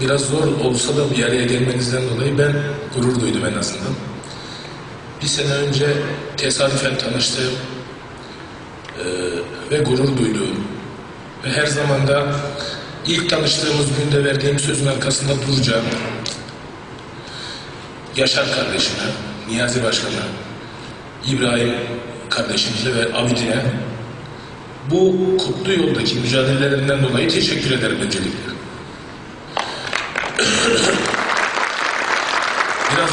biraz zor olsa da bir araya gelmenizden dolayı ben gurur duydum en azından. Bir sene önce tesadüfen tanıştığım e, ve gurur duyduğum ve her zaman da ilk tanıştığımız günde verdiğim sözün arkasında duracağım Yaşar kardeşime, Niyazi Başkan'a, İbrahim kardeşimize ve Abidine bu kutlu yoldaki mücadelelerinden dolayı teşekkür ederim öncelikle.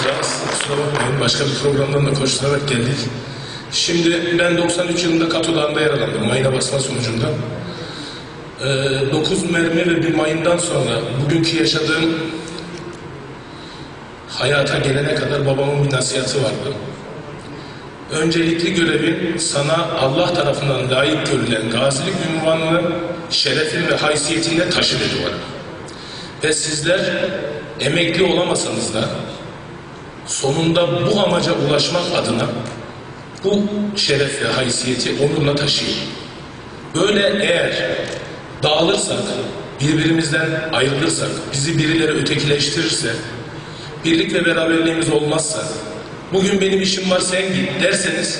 Biraz kusura bakmayın. Başka bir programdan da koşturarak geldik. Şimdi ben 93 yılında Katodağ'da yaralandım. Mayına basma sonucunda. Ee, 9 mermi ve bir mayından sonra bugünkü yaşadığım hayata gelene kadar babamın bir nasihatı vardı. Öncelikli görevin sana Allah tarafından layık görülen gazilik ünvanını şerefin ve haysiyetiyle taşı dedi. Ve sizler emekli olamasanız da sonunda bu amaca ulaşmak adına bu şeref ve haysiyeti onurla taşıyın. Böyle eğer dağılırsak, birbirimizden ayrılırsak, bizi birileri ötekileştirirse, birlik ve beraberliğimiz olmazsa, bugün benim işim var sen git derseniz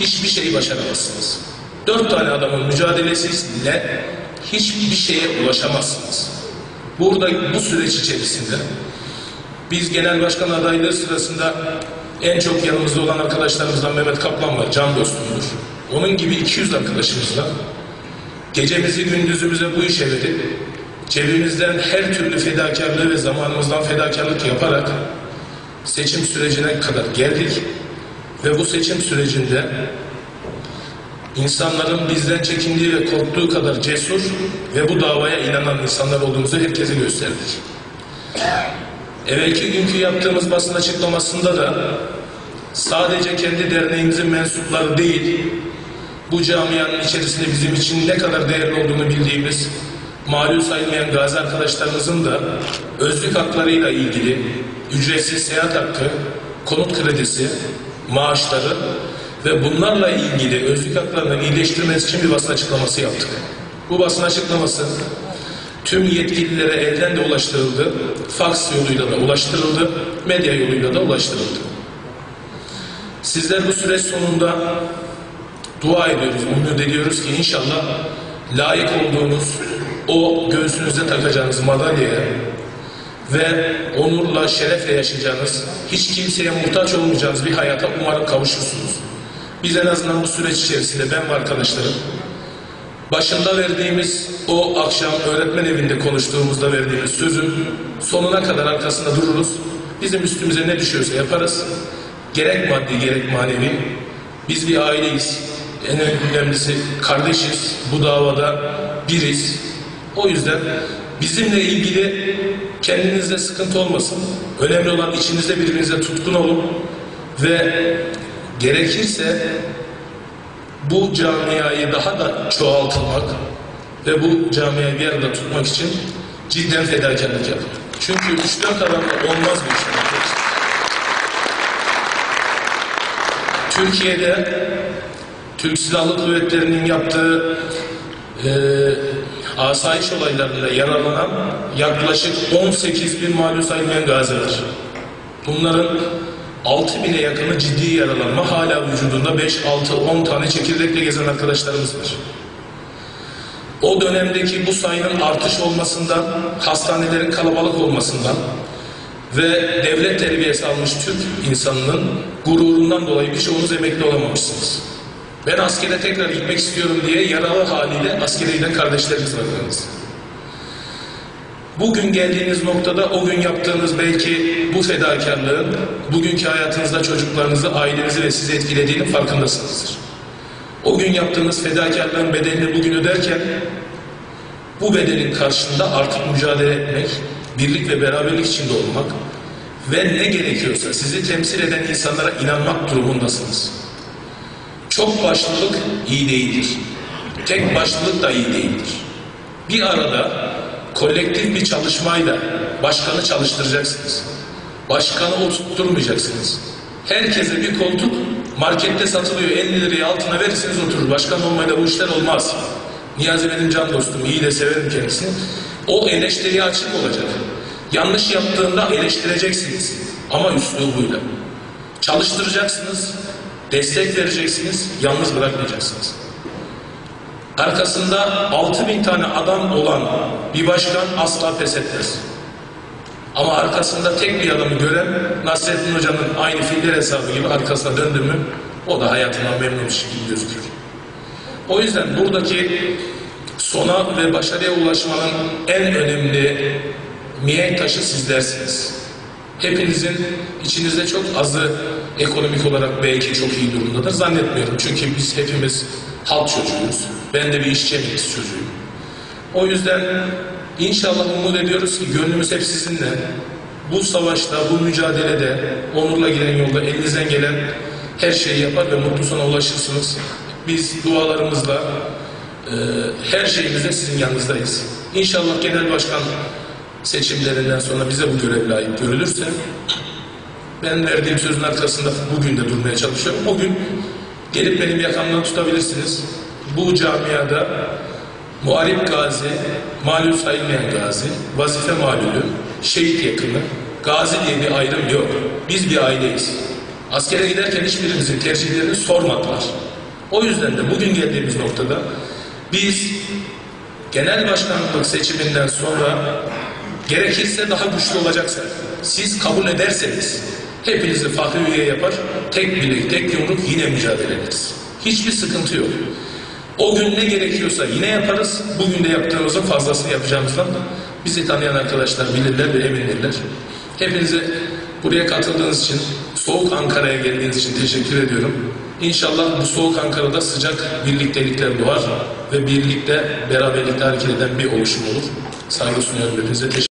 hiçbir şeyi başaramazsınız. Dört tane adamın mücadelesiyle hiçbir şeye ulaşamazsınız. Burada bu süreç içerisinde biz genel başkan adaylığı sırasında en çok yanımızda olan arkadaşlarımızdan Mehmet Kaplan var, can dostumdur. Onun gibi 200 arkadaşımızla gecemizi gündüzümüze bu işe verip cebimizden her türlü fedakarlığı ve zamanımızdan fedakarlık yaparak seçim sürecine kadar geldik ve bu seçim sürecinde insanların bizden çekindiği ve korktuğu kadar cesur ve bu davaya inanan insanlar olduğumuzu herkese gösterdik. Evvelki günkü yaptığımız basın açıklamasında da sadece kendi derneğimizin mensupları değil, bu camianın içerisinde bizim için ne kadar değerli olduğunu bildiğimiz malum sayılmayan gazi arkadaşlarımızın da özlük haklarıyla ilgili ücretsiz seyahat hakkı, konut kredisi, maaşları ve bunlarla ilgili özlük haklarını iyileştirmesi için bir basın açıklaması yaptık. Bu basın açıklaması tüm yetkililere elden de ulaştırıldı, faks yoluyla da ulaştırıldı, medya yoluyla da ulaştırıldı. Sizler bu süreç sonunda dua ediyoruz, umut ediyoruz ki inşallah layık olduğunuz o göğsünüze takacağınız madalyaya ve onurla, şerefle yaşayacağınız, hiç kimseye muhtaç olmayacağınız bir hayata umarım kavuşursunuz. Biz en azından bu süreç içerisinde ben ve arkadaşlarım başında verdiğimiz o akşam öğretmen evinde konuştuğumuzda verdiğimiz sözün sonuna kadar arkasında dururuz. Bizim üstümüze ne düşüyorsa yaparız. Gerek maddi gerek manevi. Biz bir aileyiz. En önemlisi kardeşiz. Bu davada biriz. O yüzden bizimle ilgili kendinizde sıkıntı olmasın. Önemli olan içinizde birbirinize tutkun olun ve gerekirse bu camiayı daha da çoğaltmak ve bu camiayı bir arada tutmak için cidden fedakarlık yapın. Çünkü üç dört adamla olmaz bu iş. Türkiye'de Türk Silahlı Kuvvetleri'nin yaptığı e, asayiş olaylarında yaralanan yaklaşık 18 bin sayılmayan gazi var. Bunların 6 bine yakını ciddi yaralanma hala vücudunda 5, 6, 10 tane çekirdekle gezen arkadaşlarımız var. O dönemdeki bu sayının artış olmasından, hastanelerin kalabalık olmasından ve devlet terbiyesi almış Türk insanının gururundan dolayı birçoğunuz emekli olamamışsınız. Ben askere tekrar gitmek istiyorum diye yaralı haliyle askere giden kardeşlerimiz var. Bugün geldiğiniz noktada o gün yaptığınız belki bu fedakarlığın bugünkü hayatınızda çocuklarınızı, ailenizi ve sizi etkilediğinin farkındasınızdır. O gün yaptığınız fedakarlığın bedelini bugün öderken bu bedelin karşısında artık mücadele etmek, birlik ve beraberlik içinde olmak ve ne gerekiyorsa sizi temsil eden insanlara inanmak durumundasınız. Çok başlılık iyi değildir. Tek başlılık da iyi değildir. Bir arada kolektif bir çalışmayla başkanı çalıştıracaksınız. Başkanı oturtturmayacaksınız. Herkese bir koltuk markette satılıyor 50 liraya altına verirseniz oturur. Başkan olmayla bu işler olmaz. Niyazi benim can dostum, iyi de severim kendisini. O eleştiriye açık olacak. Yanlış yaptığında eleştireceksiniz ama üslubuyla. Çalıştıracaksınız, destek vereceksiniz, yalnız bırakmayacaksınız. Arkasında 6000 tane adam olan bir başkan asla pes etmez. Ama arkasında tek bir adamı gören Nasrettin Hoca'nın aynı filler hesabı gibi arkasına döndü mü o da hayatına memnun şekilde gözükür. O yüzden buradaki sona ve başarıya ulaşmanın en önemli mihenk taşı sizlersiniz. Hepinizin içinizde çok azı ekonomik olarak belki çok iyi durumdadır zannetmiyorum. Çünkü biz hepimiz halk çocuğuyuz. Ben de bir işçi emeklisi çocuğuyum. O yüzden inşallah umut ediyoruz ki gönlümüz hep sizinle. Bu savaşta, bu mücadelede, onurla giden yolda elinizden gelen her şeyi yapar ve mutlu sona ulaşırsınız. Biz dualarımızla e, her şeyimizde sizin yanınızdayız. İnşallah genel başkan seçimlerinden sonra bize bu görev layık görülürse ben verdiğim sözün arkasında bugün de durmaya çalışıyorum. O gün gelip benim yakamdan tutabilirsiniz. Bu camiada muharip gazi, malul sayılmayan gazi, vazife malulü, şehit yakını, gazi diye bir ayrım yok. Biz bir aileyiz. Askere giderken hiçbirimizin tercihlerini sormadılar. O yüzden de bugün geldiğimiz noktada biz genel başkanlık seçiminden sonra gerekirse daha güçlü olacaksa siz kabul ederseniz hepinizi farklı üye yapar, tek birlik, tek yumruk yine mücadele ederiz. Hiçbir sıkıntı yok. O gün ne gerekiyorsa yine yaparız. Bugün de yaptığımızın fazlasını yapacağımızdan bizi tanıyan arkadaşlar bilirler ve emindirler. Hepinize buraya katıldığınız için, soğuk Ankara'ya geldiğiniz için teşekkür ediyorum. İnşallah bu soğuk Ankara'da sıcak birliktelikler doğar ve birlikte, beraberlikte hareket eden bir oluşum olur. Saygı sunuyorum hepinize. Teşekkür